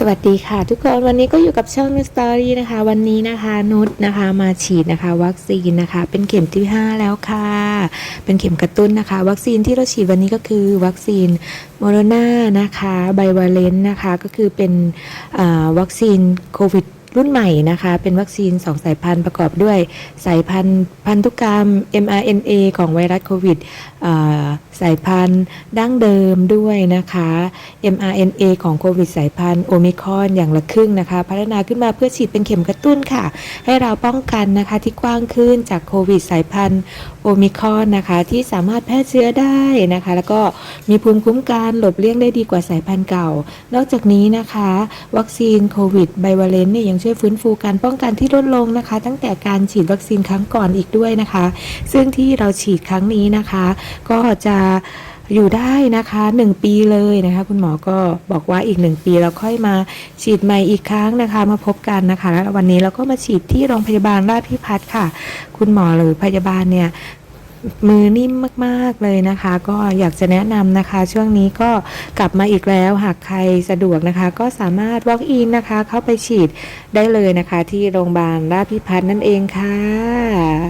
สวัสดีค่ะทุกคนวันนี้ก็อยู่กับช่องนุสตอรี่นะคะ วันนี้นะคะนุชนะคะมาฉีดนะคะ วัคซีนนะคะ เป็นเข็มที่ 5 แล้วค่ะ เป็นเข็มกระตุ้นนะคะ วัคซีนที่เราฉีดวันนี้ก็คือ วัคซีนโมโรนานะคะไบวาเลนนะคะ ก็คือเป็นวัคซีนโควิด รุ่นใหม่นะคะ เป็นวัคซีน 2 สายพันธุ์ประกอบด้วย สายพันธุ์พันธุกรรม mRNA ของไวรัสโควิดสายพันธุ์ดั้งเดิมด้วยนะคะ mRNA ของโควิดสายพันธุ์โอมิคอนอย่างละครึ่งนะคะ พัฒนาขึ้นมาเพื่อฉีดเป็นเข็มกระตุ้นค่ะ ให้เราป้องกันนะคะที่กว้างขึ้นจากโควิดสายพันธุ์โอมิคอนนะคะที่สามารถแพร่เชื้อได้นะคะ แล้วก็มีภูมิคุ้มกันหลบเลี่ยงได้ดีกว่าสายพันธุ์เก่า นอกจากนี้นะคะ วัคซีนโควิดไบวาเลนเนี่ยยังช่วยฟื้นฟูการป้องกันที่ลดลงนะคะ ตั้งแต่การฉีดวัคซีนครั้งก่อนอีกด้วยนะคะ ซึ่งที่เราฉีดครั้งนี้นะคะ ก็จะอยู่ได้นะคะ 1 ปีเลยนะคะ คุณหมอก็บอกว่าอีก 1 ปีเราค่อยมาฉีดใหม่อีกครั้งนะคะ มาพบกันนะคะแล้ววันนี้เราก็มาฉีดที่โรงพยาบาลราชพิพัฒน์ค่ะ คุณหมอหรือพยาบาลเนี่ย มือนิ่มมากๆเลยนะคะ ก็อยากจะแนะนำนะคะ ช่วงนี้ก็กลับมาอีกแล้วหากใครสะดวกนะคะ ก็สามารถ walk in นะคะ เข้าไปฉีดได้เลยนะคะ ที่โรงพยาบาลราชพิพัฒน์นั่นเองค่ะ